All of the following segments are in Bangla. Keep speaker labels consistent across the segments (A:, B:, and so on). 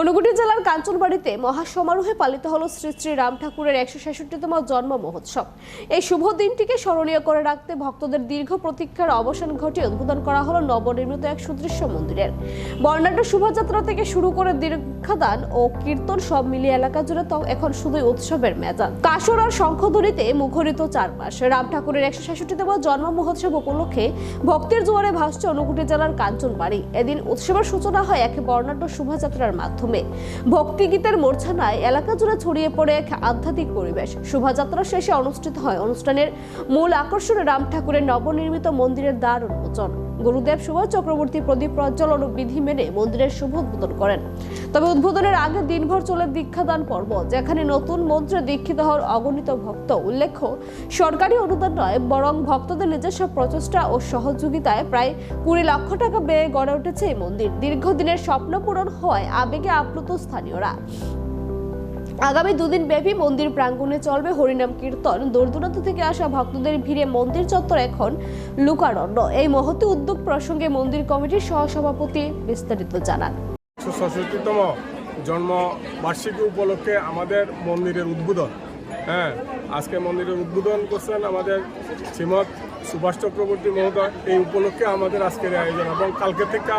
A: ঊনকোটি জেলার কাঞ্চনবাড়িতে মহাসমারোহে পালিত হলো শ্রী শ্রী রাম ঠাকুরের একশো ছেষট্টিতম জন্ম মহোৎসব। এই শুভ দিনটিকে স্মরণীয় করে রাখতে ভক্তদের দীর্ঘ প্রতীক্ষার অবসান ঘটিয়ে উদ্বোধন করা হলো নবনির্মিত এক সুদৃশ্য মন্দিরের। বর্ণাঢ্য শোভাযাত্রা থেকে শুরু করে দীর্ঘাদান ও কীর্তন সব মিলিয়ে এলাকা জুড়ে তো এখন শুধুই উৎসবের মেজাজ। কাসর আর শঙ্খধ্বনিতে মুখরিত চারপাশ। রাম ঠাকুরের একশো ছেষট্টিতম জন্ম মহোৎসব উপলক্ষে ভক্তের জোয়ারে ভাসছে অনুকুটি জেলার কাঞ্চনবাড়ি। এদিন উৎসবের সূচনা হয় এক বর্ণাঢ্য শোভাযাত্রার মাধ্যমে। ভক্তিগীতের মূর্ছনায় এলাকা জুড়ে ছড়িয়ে পড়ে এক আধ্যাত্মিক পরিবেশ। শোভাযাত্রা শেষে অনুষ্ঠিত হয় অনুষ্ঠানের মূল আকর্ষণ রাম ঠাকুরের নবনির্মিত মন্দিরের দ্বার উন্মোচন। গুরুদেব সুভাষ চক্রবর্তী প্রদীপ প্রজ্বলন ও বিধি মেনে মন্দিরের শুভ উদ্বোধন করেন। তবে উদ্বোধনের আগে দিনভর চলে দীক্ষাদান পর্ব, যেখানে নতুন মন্ত্রে দীক্ষিত হওয়ার অগণিত ভক্ত। উল্লেখ্য, সরকারি অনুদান নয়, বরং ভক্তদের নিজস্ব প্রচেষ্টা ও সহযোগিতায় প্রায় কুড়ি লক্ষ টাকা ব্যয়ে গড়ে উঠেছে এই মন্দির। দীর্ঘদিনের স্বপ্ন পূরণ হয় আবেগে আপ্লুত স্থানীয়রা। আগামী দুদিন ব্যাপী মন্দির প্রাঙ্গণে চলবে হরিনাম কীর্তন। দূরদূরান্ত থেকে আসা ভক্তদের ভিড়ে মন্দির চত্বর এখন লুকারণ্য এই মহতি উদ্যোগ প্রসঙ্গে মন্দির কমিটির সহসভাপতি বিস্তারিত জানান।
B: জন্ম বার্ষিকী উপলক্ষে আমাদের মন্দিরের উদ্বোধন। হ্যাঁ আজকে মন্দিরের উদ্বোধন করছেন আমাদের শ্রীমৎ সুভাষ চক্রবর্তী মহোদয় এই উপলক্ষে আমাদের আজকের আয়োজন এবং কালকে থেকে,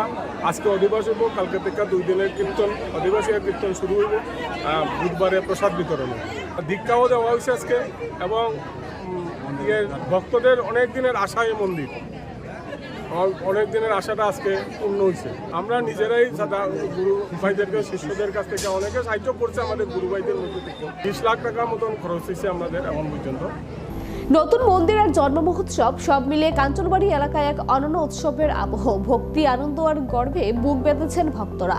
B: আজকে অধিবাস হইব কালকে থেকে দুই দিনের কীর্তন, অধিবাসী কীর্তন শুরু হইব বুধবারে প্রসাদ বিতরণ। দীক্ষাও দেওয়া হয়েছে আজকে এবং ইয়ে ভক্তদের অনেক দিনের আশা এই মন্দির অনেক দিনের আশাটা আজকে পূর্ণ হয়েছে। আমরা নিজেরাই গুরু ভাইদেরকে, শিষ্যদের কাছ থেকে অনেকে সাহায্য করছে আমাদের গুরু ভাইদের মধ্যে থেকে। বিশ লাখ টাকা মতন খরচ হয়েছে আমাদের এখন পর্যন্ত।
A: নতুন মন্দির আর জন্ম মহোৎসব সব মিলিয়ে কাঞ্চনবাড়ি এলাকায় এক অনন্য উৎসবের আবহ। ভক্তি, আনন্দ আর গর্বে বুক বেঁধেছেন ভক্তরা।